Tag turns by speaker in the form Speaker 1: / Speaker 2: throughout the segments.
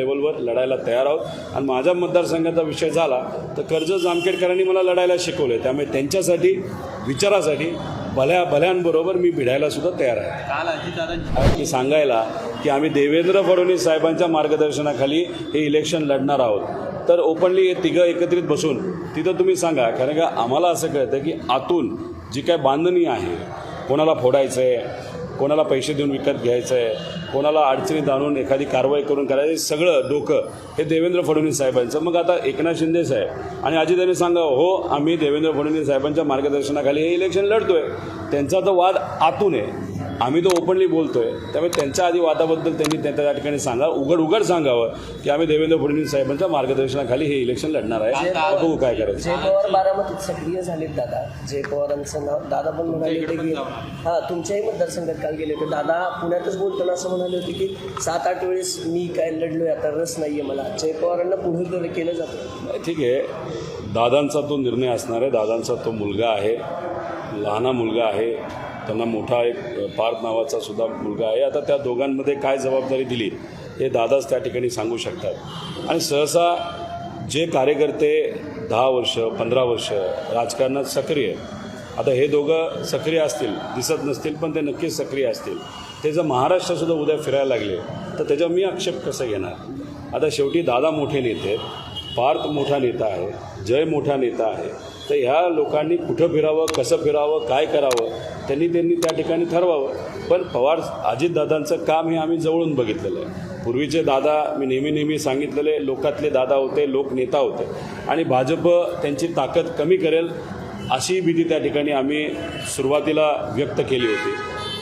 Speaker 1: लेवलवर लढायला तयार आहोत. आणि माझ्या मतदारसंघाचा विषय झाला तर कर्ज जामखेडकरांनी मला लढायला शिकवलं त्यामुळे त्यांच्यासाठी विचारासाठी भल्या भल्यांबरोबर मी भिडायला सुद्धा तयार आहे. की सांगायला की आम्ही देवेंद्र फडणवीस साहेबांच्या मार्गदर्शनाखाली हे इलेक्शन लढणार आहोत. तर ओपनली हे तिघं एकत्रित बसून तिथं तुम्ही सांगा कारण का आम्हाला असं कळतं की आतून जी काय बांधणी आहे कोणाला फोडायचं आहे कोणाला पैसे देऊन विकत घ्यायचं आहे कोणाला अडचणीत आणून एखादी कारवाई करून करायचं हे सगळं डोकं हे देवेंद्र फडणवीस साहेबांचं. मग आता एकनाथ शिंदे साहेब आणि अजितांनी सांगा हो आम्ही देवेंद्र फडणवीस साहेबांच्या मार्गदर्शनाखाली हे इलेक्शन लढतोय. त्यांचा तो वाद आतून आहे. आम्ही तो ओपनली बोलतोय. त्यामुळे त्यांच्या आधी वादाबद्दल त्यांनी त्या त्या ठिकाणी सांगा. उघड उघड सांगावं की आम्ही देवेंद्र फडणवीस साहेबांच्या मार्गदर्शनाखाली हे इलेक्शन लढणार आहे. बघू काय करायचं.
Speaker 2: जय पवार बारामतीत सक्रिय झालेत दादा. जय पवारांचं नाव दादा पण म्हणाले होते की हां तुमच्याही मतदारसंघात काल गेले होते. दादा पुण्यातच बोलताना असं म्हणाले होते की सात आठ वेळेस मी काय लढलोय आता रस नाहीये मला. जय पवारांना पुढे कर- केलं जातं.
Speaker 1: ठीक आहे. दादांचा तो निर्णय असणार आहे. दादांचा तो मुलगा आहे. लहाना मुलगा आहे. त्यांना मोठा एक पार्थ नावाचा सुद्धा मुलगा आहे. आता त्या दोघांमध्ये काय जबाबदारी दिली हे दादाच त्या ठिकाणी सांगू शकतात. आणि सहसा जे कार्यकर्ते दहा वर्ष पंधरा वर्ष राजकारणात सक्रिय आता हे दोघं सक्रिय असतील दिसत नसतील पण ते नक्कीच सक्रिय असतील. ते जर महाराष्ट्रासुद्धा उद्या फिरायला लागले तर त्याच्यावर मी आक्षेप कसं घेणार? आता शेवटी दादा मोठे नेते आहेत पार्थ मोठा नेता आहे जय मोठा नेता आहे. तर ह्या लोकांनी कुठं फिरावं कसं फिरावं काय करावं त्यांनी त्यांनी त्या ठिकाणी ठरवावं. पण पवार अजितदादांचं काम हे आम्ही जवळून बघितलेलं आहे. पूर्वीचे दादा मी नेहमी नेहमी सांगितलेले लोकातले दादा होते लोकनेता होते. आणि भाजप त्यांची ताकद कमी करेल अशी भीती त्या ठिकाणी आम्ही सुरुवातीला व्यक्त केली होती.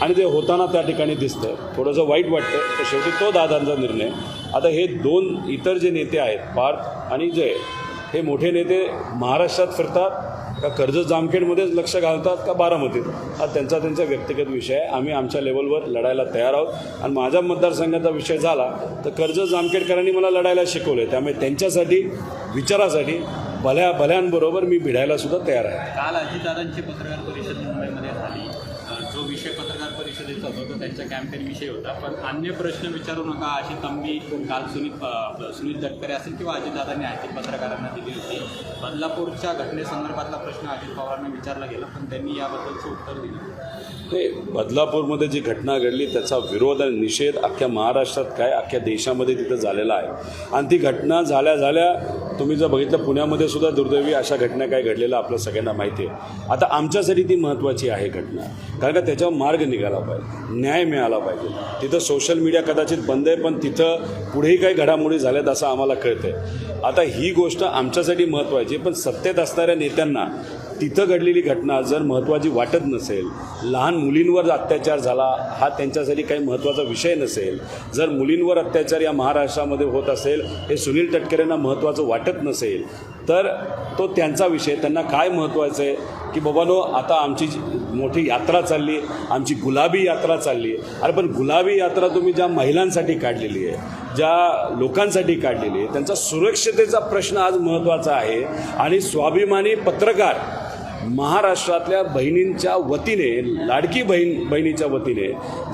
Speaker 1: आणि ते होताना त्या ठिकाणी दिसतं. थोडंसं वाईट वाटतं तर शेवटी तो दादांचा निर्णय. आता हे दोन इतर जे नेते आहेत पार्थ आणि जय हे मोठे नेते महाराष्ट्रात फिरतात का कर्जत जामखेडमध्येच लक्ष घालतात का बारामतीत? हा त्यांचा त्यांचा व्यक्तिगत विषय आहे. आम्ही आमच्या लेवलवर लढायला तयार आहोत. आणि माझ्या मतदारसंघाचा विषय झाला तर कर्जत जामखेडकरांनी मला लढायला शिकवलं आहे त्यामुळे त्यांच्यासाठी विचारासाठी भल्या भल्यांबरोबर मी भिडायला सुद्धा तयार आहे.
Speaker 3: काल अजितदादांची पत्रकार परिषद मुंबईमध्ये झाली अ, जो विषय पत्रकार परिषदेचा होता तो त्यांच्या कॅम्पेन विषय होता. पण अन्य प्रश्न विचारू नका अशी तंबी काल सुनील सुनील तटकरे असेल किंवा अजितदादांनी आहे पत्रकारांना दिली होती. बदलापूरच्या घटनेसंदर्भातला प्रश्न अजित पवारांना विचारला गेला पण त्यांनी याबद्दलचं उत्तर दिलं.
Speaker 1: ते बदलापूरमध्ये जी घटना घडली त्याचा विरोध आणि निषेध अख्ख्या महाराष्ट्रात काय अख्ख्या देशामध्ये तिथं झालेला आहे. आणि ती घटना झाल्या झाल्या तुम्ही जर बघितलं पुण्यामध्ये सुद्धा दुर्दैवी अशा घटना काय घडलेल्या आपल्या सगळ्यांना माहिती आहे. आता आमच्यासाठी ती महत्त्वाची आहे घटना. कारण का त्याच्यावर मार्ग निघाला पाहिजे. न्याय मिळाला पाहिजे. तिथं सोशल मीडिया कदाचित बंद आहे पण तिथं पुढेही काही घडामोडी झाल्यात असं आम्हाला कळतंय. आता ही गोष्ट आमच्यासाठी महत्त्वाची पण सत्तेत असणाऱ्या नेत्यांना तिथं घडलेली घटना जर महत्त्वाची वाटत नसेल लहान मुलींवर अत्याचार झाला हा त्यांच्यासाठी काही महत्त्वाचा विषय नसेल जर मुलींवर अत्याचार या महाराष्ट्रामध्ये होत असेल हे सुनील तटकरेंना महत्त्वाचं वाटत नसेल तर तो त्यांचा विषय त्यांना काय महत्त्वाचं आहे? की बाबानो आता आमची जी मोठी यात्रा चालली आमची गुलाबी यात्रा चालली आहे. अरे पण गुलाबी यात्रा तुम्ही ज्या महिलांसाठी काढलेली आहे ज्या लोकांसाठी काढलेली आहे त्यांचा सुरक्षतेचा प्रश्न आज महत्त्वाचा आहे. आणि स्वाभिमानी पत्रकार महाराष्ट्रातल्या बहिणींच्या वतीने लाडकी बहीण बहिणीच्या वतीने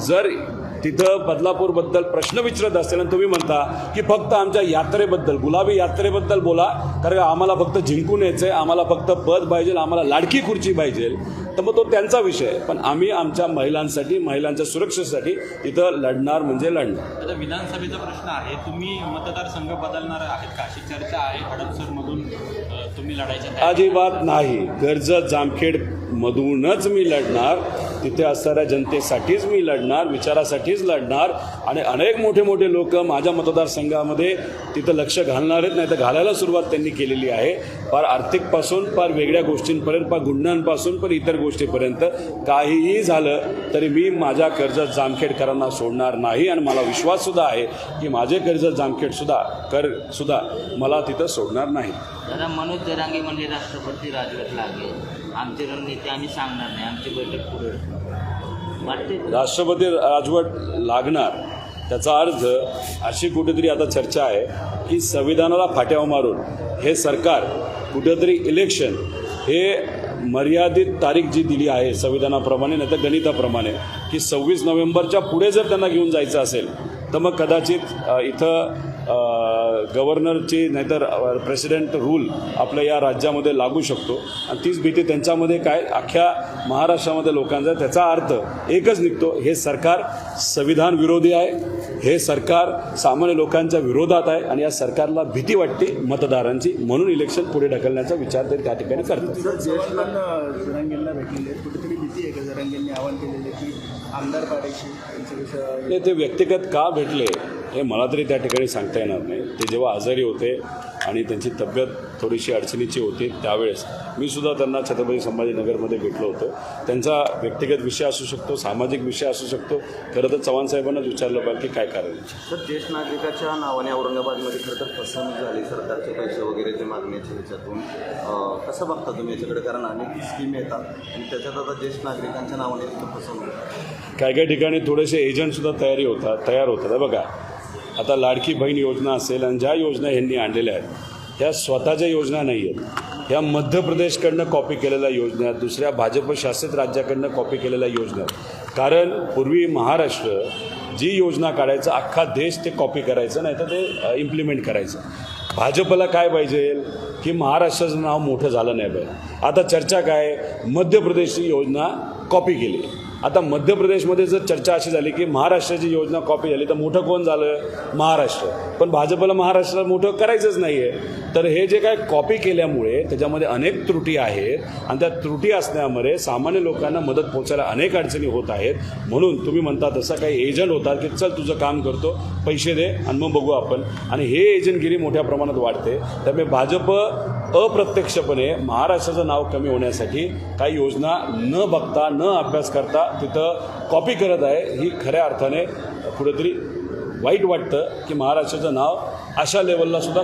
Speaker 1: जर तिथं बदलापूरबद्दल प्रश्न विचारत असेल आणि तुम्ही म्हणता की फक्त आमच्या यात्रेबद्दल गुलाबी यात्रेबद्दल बोला. कारण आम्हाला फक्त जिंकून यायचं आहे आम्हाला फक्त पद पाहिजे आम्हाला लाडकी खुर्ची पाहिजे. तर मग तो त्यांचा विषय पण आम्ही आमच्या महिलांसाठी महिलांच्या सुरक्षेसाठी तिथं लढणार म्हणजे लढणार.
Speaker 3: आता विधानसभेचा प्रश्न आहे. तुम्ही मतदारसंघ बदलणार आहेत का? अशी चर्चा आहे. हडपसरमधून तुम्ही लढायच्या?
Speaker 1: अजिबात नाही. कर्जत जामखेड मधूनच मी लढणार तिथे असणाऱ्या जनतेसाठीच मी लढणार विचारासाठीच लढणार आणि अनेक मोठे मोठे लोक माझ्या मतदारसंघामध्ये तिथं लक्ष घालणार आहेत नाही तर घालायला सुरुवात त्यांनी केलेली आहे. फार आर्थिकपासून फार वेगळ्या गोष्टींपर्यंत फार गुन्ह्यांपासून पण इतर गोष्टीपर्यंत काहीही झालं तरी मी माझ्या कर्जत जामखेडकरांना सोडणार नाही आणि मला विश्वाससुद्धा आहे की माझे कर्जत जामखेडसुद्धा कर सुद्धा मला तिथं सोडणार नाही
Speaker 4: दादा मनोज जरांगे म्हणजे राष्ट्रपती राजवट लागेल. आमची रणनीती आम्ही सांगणार नाही आमची बैठक पुढे वाटते
Speaker 1: राष्ट्रपती राजवट लागणार त्याचा अर्थ अशी कुठेतरी आता चर्चा आहे की संविधानाला फाट्यावर मारून हे सरकार कुठेतरी इलेक्शन हे मर्यादित तारीख जी दिली आहे संविधानाप्रमाणे नाही तर गणिताप्रमाणे की सव्वीस नोव्हेंबरच्या पुढे जर त्यांना घेऊन जायचं असेल तर मग कदाचित इथं गव्हर्नरची नाहीतर प्रेसिडेंट रूल आपल्या या राज्यामध्ये लागू शकतो. आणि तीच भीती त्यांच्यामध्ये काय अख्ख्या महाराष्ट्रामध्ये लोकांचा त्याचा अर्थ एकच निघतो हे सरकार संविधान विरोधी आहे. हे सरकार सामान्य लोकांच्या विरोधात आहे. आणि या सरकारला भीती वाटते मतदारांची. म्हणून इलेक्शन पुढे ढकलण्याचा विचार ते त्या ठिकाणी करतात. ते व्यक्तिगत का भेटले? हे मला तरी त्या ठिकाणी सांगता येणार नाही. ते जेव्हा आजारी होते आणि त्यांची तब्येत थोडीशी अडचणीची होती त्यावेळेस मी सुद्धा त्यांना छत्रपती संभाजीनगरमध्ये भेटलो होतो. त्यांचा व्यक्तिगत विषय असू शकतो सामाजिक विषय असू शकतो. खरं तर चव्हाण साहेबांनाच विचारलं पाहिजे की काय कारण.
Speaker 5: सर ज्येष्ठ नागरिकाच्या नावाने औरंगाबादमध्ये खरं तर फसवणूक झाली. सरकारचे पैसे वगैरे जे मागण्याच्या ह्याच्यातून कसं बघता तुम्ही याच्याकडे? कारण अनेक स्कीम येतात आणि त्याच्यात आता ज्येष्ठ नागरिकांच्या नावाने फसवणूक.
Speaker 1: काय काय ठिकाणी थोडेसे एजंटसुद्धा तयारी होतात तयार होतात. बघा आता लाडकी बहीण योजना असेल आणि ज्या योजना ह्यांनी आणलेल्या आहेत ह्या स्वतःच्या योजना नाही आहेत. ह्या मध्य प्रदेशकडनं कॉपी केलेल्या योजना आहेत दुसऱ्या भाजप शासित राज्याकडनं कॉपी केलेल्या योजना आहेत. कारण पूर्वी महाराष्ट्र जी योजना काढायचं अख्खा देश ते कॉपी करायचं नाही तर ते इम्प्लिमेंट करायचं. भाजपला काय पाहिजे? की महाराष्ट्राचं नाव मोठं झालं नाही पाहिजे. आता चर्चा काय? मध्य प्रदेशची योजना कॉपी केली. आता मध्य प्रदेशमध्ये जर चर्चा अशी झाली की महाराष्ट्राची योजना कॉपी झाली तर मोठं कोण झालं? महाराष्ट्र. पण भाजपला महाराष्ट्राला मोठं करायचंच नाही आहे तर हे जे काय कॉपी केल्यामुळे त्याच्यामध्ये अनेक त्रुटी आहेत आणि त्या त्रुटी असण्यामुळे सामान्य लोकांना मदत पोहोचायला अनेक अडचणी होत आहेत. म्हणून तुम्ही म्हणता तसं काही एजंट होतात की चल तुझं काम करतो पैसे दे आणि मग बघू आपण. आणि हे एजंटगिरी मोठ्या प्रमाणात वाढते. त्यामुळे भाजप अप्रत्यक्षपणे महाराष्ट्राचं नाव कमी होण्यासाठी काही योजना न बघता न अभ्यास करता तिथं कॉपी करत आहे. ही खऱ्या अर्थाने कुठेतरी वाईट वाटतं की महाराष्ट्राचं नाव अशा लेवलला सुद्धा